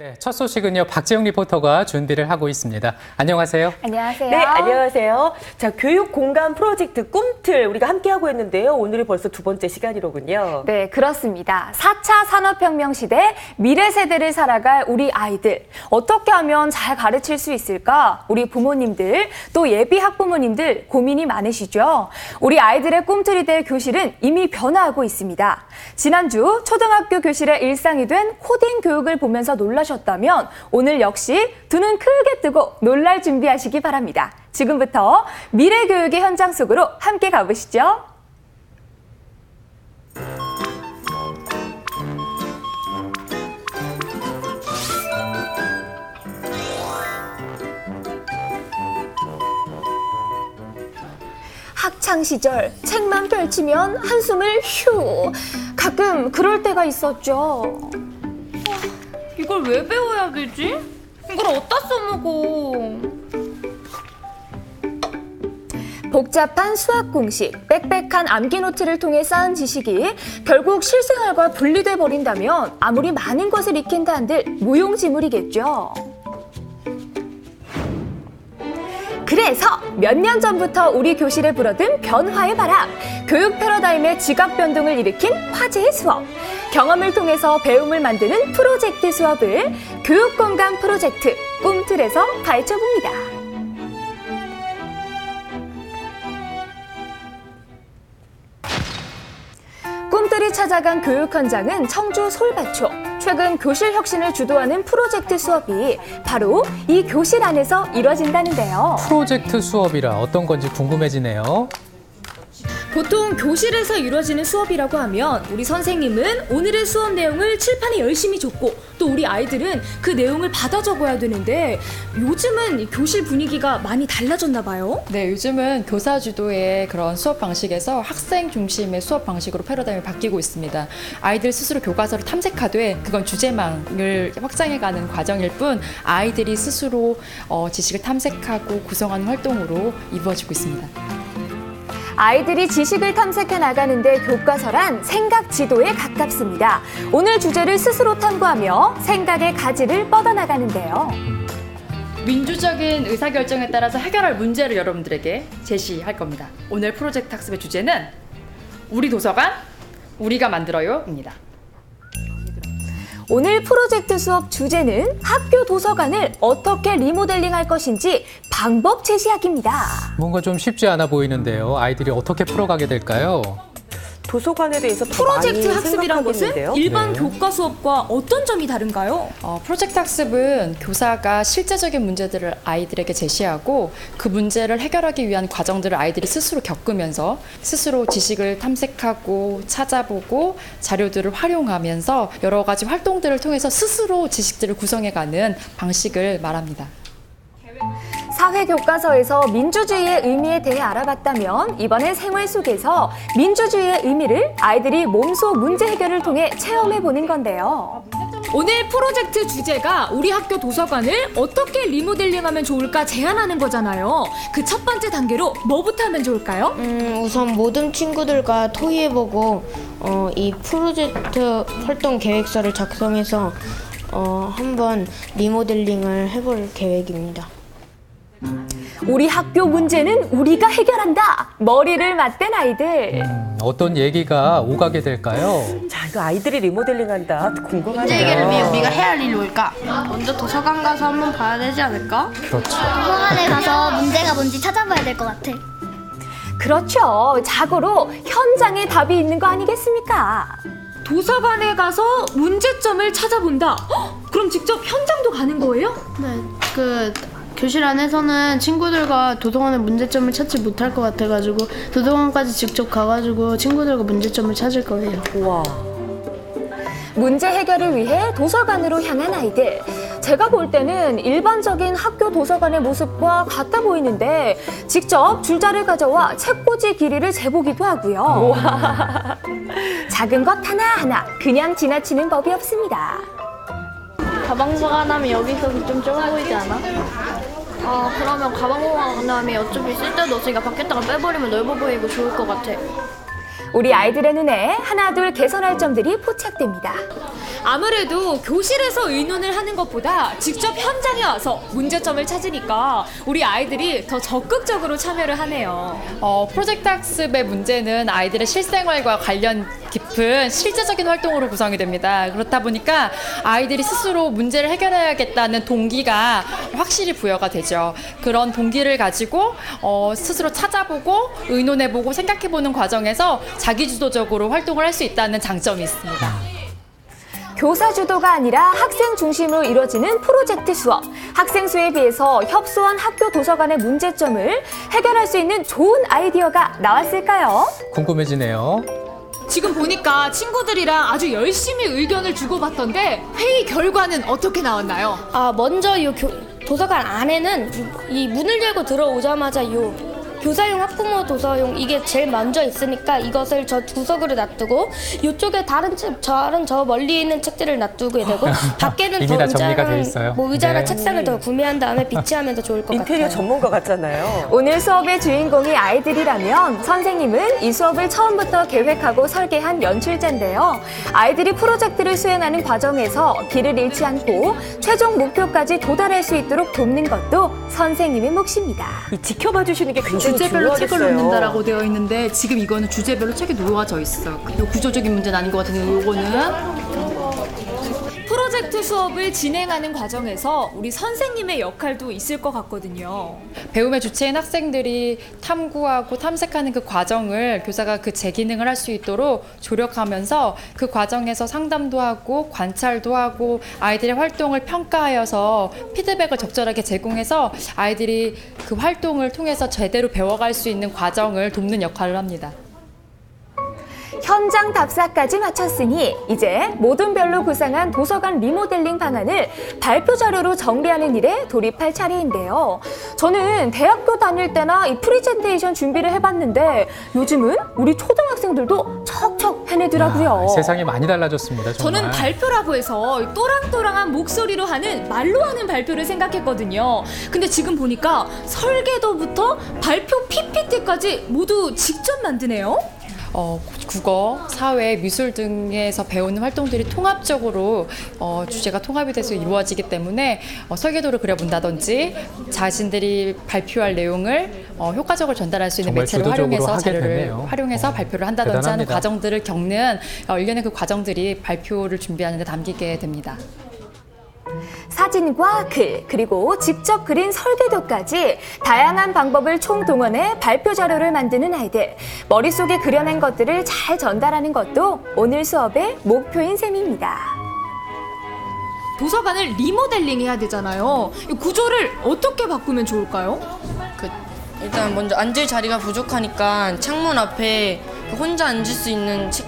네, 첫 소식은요. 박재영 리포터가 준비를 하고 있습니다. 안녕하세요. 안녕하세요. 네, 안녕하세요. 자, 교육 공간 프로젝트 꿈틀 우리가 함께하고 있는데요. 오늘이 벌써 두 번째 시간이로군요. 네, 그렇습니다. 4차 산업혁명 시대 미래 세대를 살아갈 우리 아이들. 어떻게 하면 잘 가르칠 수 있을까? 우리 부모님들, 또 예비 학부모님들 고민이 많으시죠? 우리 아이들의 꿈틀이 될 교실은 이미 변화하고 있습니다. 지난주 초등학교 교실의 일상이 된 코딩 교육을 보면서 놀라셨 다면 오늘 역시 두 눈 크게 뜨고 놀랄 준비하시기 바랍니다. 지금부터 미래 교육의 현장 속으로 함께 가보시죠. 학창 시절 책만 펼치면 한숨을 휴. 가끔 그럴 때가 있었죠. 이걸 왜 배워야 되지? 이걸 어디다 써먹어? 복잡한 수학 공식, 빽빽한 암기 노트를 통해 쌓은 지식이 결국 실생활과 분리돼 버린다면 아무리 많은 것을 익힌다 한들 무용지물이겠죠. 그래서 몇 년 전부터 우리 교실에 불어든 변화의 바람, 교육 패러다임의 지각 변동을 일으킨 화제의 수업, 경험을 통해서 배움을 만드는 프로젝트 수업을 교육공간 프로젝트 꿈틀에서 파헤쳐 봅니다. 꿈들이 찾아간 교육 현장은 청주 솔밭초. 최근 교실 혁신을 주도하는 프로젝트 수업이 바로 이 교실 안에서 이뤄진다는데요. 프로젝트 수업이라 어떤 건지 궁금해지네요. 보통 교실에서 이루어지는 수업이라고 하면 우리 선생님은 오늘의 수업 내용을 칠판에 열심히 적고 또 우리 아이들은 그 내용을 받아 적어야 되는데 요즘은 이 교실 분위기가 많이 달라졌나 봐요. 네, 요즘은 교사 주도의 그런 수업 방식에서 학생 중심의 수업 방식으로 패러다임이 바뀌고 있습니다. 아이들 스스로 교과서를 탐색하되 그건 주제망을 확장해가는 과정일 뿐 아이들이 스스로 어, 지식을 탐색하고 구성하는 활동으로 이루어지고 있습니다. 아이들이 지식을 탐색해 나가는데 교과서란 생각 지도에 가깝습니다. 오늘 주제를 스스로 탐구하며 생각의 가지를 뻗어나가는데요. 민주적인 의사결정에 따라서 해결할 문제를 여러분들에게 제시할 겁니다. 오늘 프로젝트 학습의 주제는 우리 도서관, 우리가 만들어요입니다. 오늘 프로젝트 수업 주제는 학교 도서관을 어떻게 리모델링 할 것인지 방법 제시하기입니다. 뭔가 좀 쉽지 않아 보이는데요. 아이들이 어떻게 풀어가게 될까요? 도서관에 대해서 더 프로젝트 많이 학습이란 것은 생각하겠는데요. 일반 네. 교과 수업과 어떤 점이 다른가요? 어, 프로젝트 학습은 교사가 실제적인 문제들을 아이들에게 제시하고 그 문제를 해결하기 위한 과정들을 아이들이 스스로 겪으면서 스스로 지식을 탐색하고 찾아보고 자료들을 활용하면서 여러 가지 활동들을 통해서 스스로 지식들을 구성해가는 방식을 말합니다. 사회 교과서에서 민주주의의 의미에 대해 알아봤다면 이번엔 생활 속에서 민주주의의 의미를 아이들이 몸소 문제 해결을 통해 체험해 보는 건데요. 오늘 프로젝트 주제가 우리 학교 도서관을 어떻게 리모델링하면 좋을까 제안하는 거잖아요. 그 첫 번째 단계로 뭐부터 하면 좋을까요? 음, 우선 모든 친구들과 토의해보고 어, 이 프로젝트 활동 계획서를 작성해서 어, 한번 리모델링을 해볼 계획입니다. 우리 학교 문제는 우리가 해결한다. 머리를 맞댄 아이들. 음, 어떤 얘기가 오가게 될까요? 자, 이거 아이들이 리모델링한다. 문제 해결을 궁금하네요. 위해 우리가 해야 할 일이 뭘까? 먼저 도서관 가서 한번 봐야 되지 않을까? 그렇죠. 도서관에 가서 문제가 뭔지 찾아봐야 될 것 같아. 그렇죠. 자고로 현장에 답이 있는 거 아니겠습니까? 도서관에 가서 문제점을 찾아본다. 헉, 그럼 직접 현장도 가는 거예요? 네, 그 교실 안에서는 친구들과 도서관의 문제점을 찾지 못할 것 같아가지고 도서관까지 직접 가가지고 친구들과 문제점을 찾을 거예요. 우와. 문제 해결을 위해 도서관으로 향한 아이들. 제가 볼 때는 일반적인 학교 도서관의 모습과 같아 보이는데 직접 줄자를 가져와 책꽂이 길이를 재보기도 하고요. 작은 것 하나하나 그냥 지나치는 법이 없습니다. 가방 보관하면 여기서 좀 좁아 보이지 않아? 아 그러면 가방 보관함에 어차피 쓸 데도 없으니까 밖에다가 빼버리면 넓어 보이고 좋을 것 같아. 우리 아이들의 눈에 하나 둘 개선할 점들이 포착됩니다. 아무래도 교실에서 의논을 하는 것보다 직접 현장에 와서 문제점을 찾으니까 우리 아이들이 더 적극적으로 참여를 하네요. 어, 프로젝트 학습의 문제는 아이들의 실생활과 관련 깊은 실제적인 활동으로 구성이 됩니다. 그렇다 보니까 아이들이 스스로 문제를 해결해야겠다는 동기가 확실히 부여가 되죠. 그런 동기를 가지고 어, 스스로 찾아보고 의논해보고 생각해보는 과정에서 자기주도적으로 활동을 할 수 있다는 장점이 있습니다. 교사 주도가 아니라 학생 중심으로 이루어지는 프로젝트 수업. 학생 수에 비해서 협소한 학교 도서관의 문제점을 해결할 수 있는 좋은 아이디어가 나왔을까요? 궁금해지네요. 지금 보니까 친구들이랑 아주 열심히 의견을 주고받던데 회의 결과는 어떻게 나왔나요? 아 먼저 이 도서관 안에는 이 문을 열고 들어오자마자 요 교사용 학부모 도서용 이게 제일 먼저 있으니까 이것을 저 구석으로 놔두고 이쪽에 다른 책 다른 저 멀리 있는 책들을 놔두게 되고 밖에는 이미 더 다 정리가 돼 의자랑 있어요. 뭐 의자랑 네. 책상을 더 구매한 다음에 비치하면 더 좋을 것 인테리어 같아요. 전문가 같잖아요. 오늘 수업의 주인공이 아이들이라면 선생님은 이 수업을 처음부터 계획하고 설계한 연출자인데요. 아이들이 프로젝트를 수행하는 과정에서 길을 잃지 않고 최종 목표까지 도달할 수 있도록 돕는 것도 선생님의 몫입니다. 이 지켜봐 주시는 게 굉장히 주제별로 책을. 놓는다라고 되어 있는데 지금 이거는 주제별로 책이 놓아져 있어요. 요 구조적인 문제는 아닌 것 같은데 요거는 프로젝트 수업을 진행하는 과정에서 우리 선생님의 역할도 있을 것 같거든요. 배움의 주체인 학생들이 탐구하고 탐색하는 그 과정을 교사가 그제 기능을 할 수 있도록 조력하면서 그 과정에서 상담도 하고 관찰도 하고 아이들의 활동을 평가하여서 피드백을 적절하게 제공해서 아이들이 그 활동을 통해서 제대로 배워갈 수 있는 과정을 돕는 역할을 합니다. 현장 답사까지 마쳤으니 이제 모든 별로 구상한 도서관 리모델링 방안을 발표 자료로 정리하는 일에 돌입할 차례인데요. 저는 대학교 다닐 때나 이 프리젠테이션 준비를 해봤는데 요즘은 우리 초등학생들도 척척 해내더라고요. 아, 세상이 많이 달라졌습니다. 정말. 저는 발표라고 해서 또랑또랑한 목소리로 하는 말로 하는 발표를 생각했거든요. 근데 지금 보니까 설계도부터 발표 PPT까지 모두 직접 만드네요. 어, 국어, 사회, 미술 등에서 배우는 활동들이 통합적으로 어, 주제가 통합이 돼서 이루어지기 때문에 어, 설계도를 그려본다든지 자신들이 발표할 내용을 어, 효과적으로 전달할 수 있는 매체를 활용해서 자료를 되네요. 활용해서 어, 발표를 한다든지 하는 대단합니다. 과정들을 겪는 어, 일련의 그 과정들이 발표를 준비하는 데 담기게 됩니다. 사진과 글, 그리고 직접 그린 설계도까지 다양한 방법을 총동원해 발표 자료를 만드는 아이들. 머릿속에 그려낸 것들을 잘 전달하는 것도 오늘 수업의 목표인 셈입니다. 도서관을 리모델링 해야 되잖아요. 이 구조를 어떻게 바꾸면 좋을까요? 그 일단 먼저 앉을 자리가 부족하니까 창문 앞에 그 혼자 앉을 수 있는 책,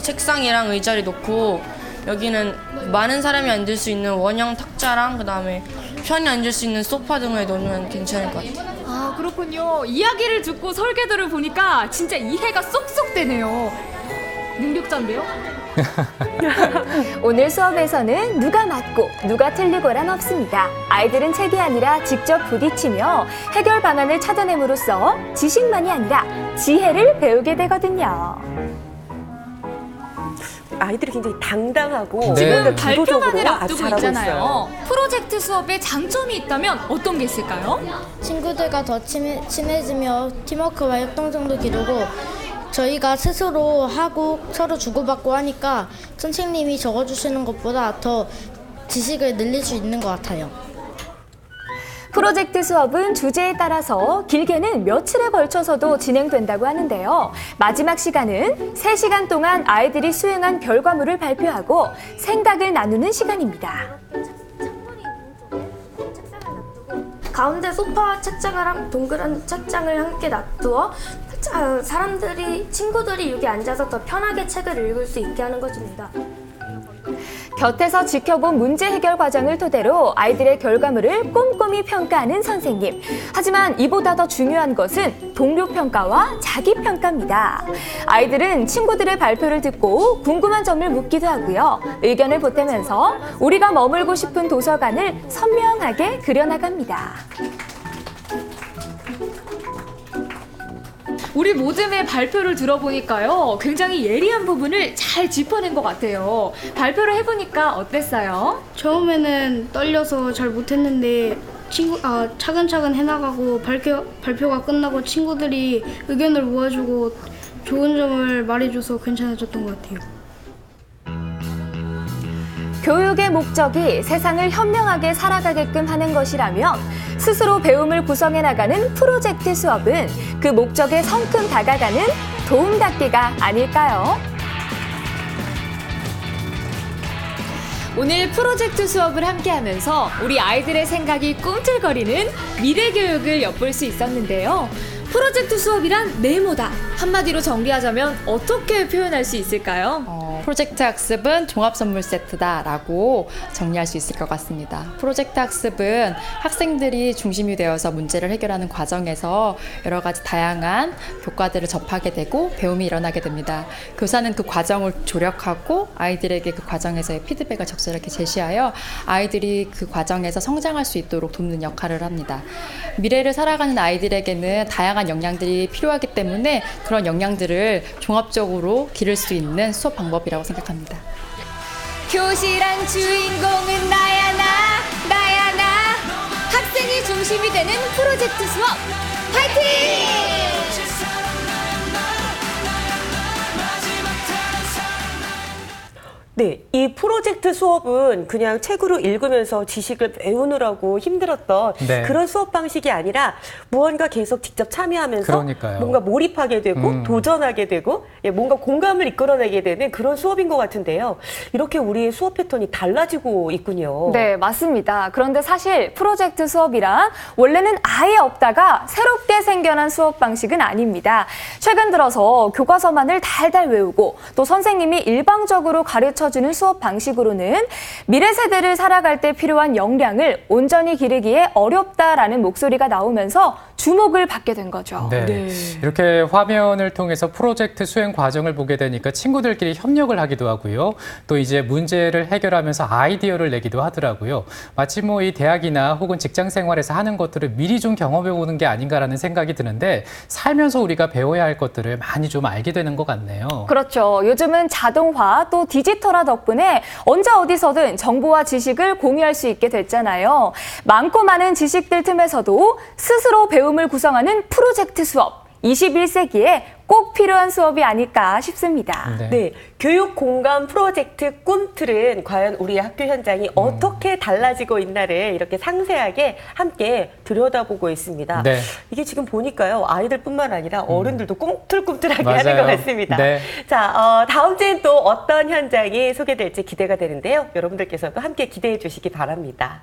책상이랑 의자를 놓고 여기는 많은 사람이 앉을 수 있는 원형 탁자랑 그다음에 편히 앉을 수 있는 소파 등을 놓으면 괜찮을 것 같아요. 아 그렇군요. 이야기를 듣고 설계도를 보니까 진짜 이해가 쏙쏙 되네요. 능력자인데요? 오늘 수업에서는 누가 맞고 누가 틀리고란 없습니다. 아이들은 책이 아니라 직접 부딪히며 해결 방안을 찾아냄으로써 지식만이 아니라 지혜를 배우게 되거든요. 아이들이 굉장히 당당하고 네. 지금 발표만을 아주 앞두고 있잖아요. 있어요. 프로젝트 수업에 장점이 있다면 어떤 게 있을까요? 친구들과 더 친해, 친해지며 팀워크와 협동성도 기르고 저희가 스스로 하고 서로 주고받고 하니까 선생님이 적어주시는 것보다 더 지식을 늘릴 수 있는 것 같아요. 프로젝트 수업은 주제에 따라서 길게는 며칠에 걸쳐서도 진행된다고 하는데요. 마지막 시간은 3시간 동안 아이들이 수행한 결과물을 발표하고 생각을 나누는 시간입니다. 가운데 소파 책장이랑 동그란 책장을 함께 놔두어 자, 사람들이 친구들이 여기 앉아서 더 편하게 책을 읽을 수 있게 하는 것입니다. 곁에서 지켜본 문제 해결 과정을 토대로 아이들의 결과물을 꼼꼼히 평가하는 선생님. 하지만 이보다 더 중요한 것은 동료 평가와 자기 평가입니다. 아이들은 친구들의 발표를 듣고 궁금한 점을 묻기도 하고요. 의견을 보태면서 우리가 머물고 싶은 도서관을 선명하게 그려나갑니다. 우리 모듬의 발표를 들어보니까요. 굉장히 예리한 부분을 잘 짚어낸 것 같아요. 발표를 해보니까 어땠어요? 처음에는 떨려서 잘 못했는데 친구 아 차근차근 해나가고 발표 발표가 끝나고 친구들이 의견을 모아주고 좋은 점을 말해줘서 괜찮아졌던 것 같아요. 교육의 목적이 세상을 현명하게 살아가게끔 하는 것이라면 스스로 배움을 구성해 나가는 프로젝트 수업은 그 목적에 성큼 다가가는 도움닫기가 아닐까요? 오늘 프로젝트 수업을 함께 하면서 우리 아이들의 생각이 꿈틀거리는 미래 교육을 엿볼 수 있었는데요. 프로젝트 수업이란 네모다. 한마디로 정리하자면 어떻게 표현할 수 있을까요? 어, 프로젝트 학습은 종합 선물 세트다라고 정리할 수 있을 것 같습니다. 프로젝트 학습은 학생들이 중심이 되어서 문제를 해결하는 과정에서 여러 가지 다양한 교과들을 접하게 되고 배움이 일어나게 됩니다. 교사는 그 과정을 조력하고 아이들에게 그 과정에서의 피드백을 적절하게 제시하여 아이들이 그 과정에서 성장할 수 있도록 돕는 역할을 합니다. 미래를 살아가는 아이들에게는 다양한 역량들이 필요하기 때문에 그런 역량들을 종합적으로 기를 수 있는 수업 방법이 라고 생각합니다. 교실한 주인공은 나야 나 나야 나 학생이 중심이 되는 프로젝트 수업 파이팅! 네, 이 프로젝트 수업은 그냥 책으로 읽으면서 지식을 배우느라고 힘들었던 네. 그런 수업 방식이 아니라 무언가 계속 직접 참여하면서 그러니까요. 뭔가 몰입하게 되고 음. 도전하게 되고 예, 뭔가 공감을 이끌어내게 되는 그런 수업인 것 같은데요. 이렇게 우리의 수업 패턴이 달라지고 있군요. 네, 맞습니다. 그런데 사실 프로젝트 수업이란 원래는 아예 없다가 새롭게 생겨난 수업 방식은 아닙니다. 최근 들어서 교과서만을 달달 외우고 또 선생님이 일방적으로 가르쳐 주는 수업 방식으로는 미래 세대를 살아갈 때 필요한 역량을 온전히 기르기에 어렵다라는 목소리가 나오면서 주목을 받게 된 거죠. 네. 이렇게 화면을 통해서 프로젝트 수행 과정을 보게 되니까 친구들끼리 협력을 하기도 하고요. 또 이제 문제를 해결하면서 아이디어를 내기도 하더라고요. 마치 뭐 이 대학이나 혹은 직장 생활에서 하는 것들을 미리 좀 경험해 보는 게 아닌가라는 생각이 드는데 살면서 우리가 배워야 할 것들을 많이 좀 알게 되는 것 같네요. 그렇죠. 요즘은 자동화 또 디지털화 덕분에 언제 어디서든 정보와 지식을 공유할 수 있게 됐잖아요. 많고 많은 지식들 틈에서도 스스로 배움을 구성하는 프로젝트 수업. 21세기에 꼭 필요한 수업이 아닐까 싶습니다. 네. 교육 공간 프로젝트 꿈틀은 과연 우리 학교 현장이 음. 어떻게 달라지고 있나를 이렇게 상세하게 함께 들여다보고 있습니다. 네. 이게 지금 보니까요, 아이들뿐만 아니라 어른들도 꿈틀꿈틀하게 맞아요. 하는 것 같습니다. 네. 자, 어, 다음 주엔 또 어떤 현장이 소개될지 기대가 되는데요. 여러분들께서도 함께 기대해 주시기 바랍니다.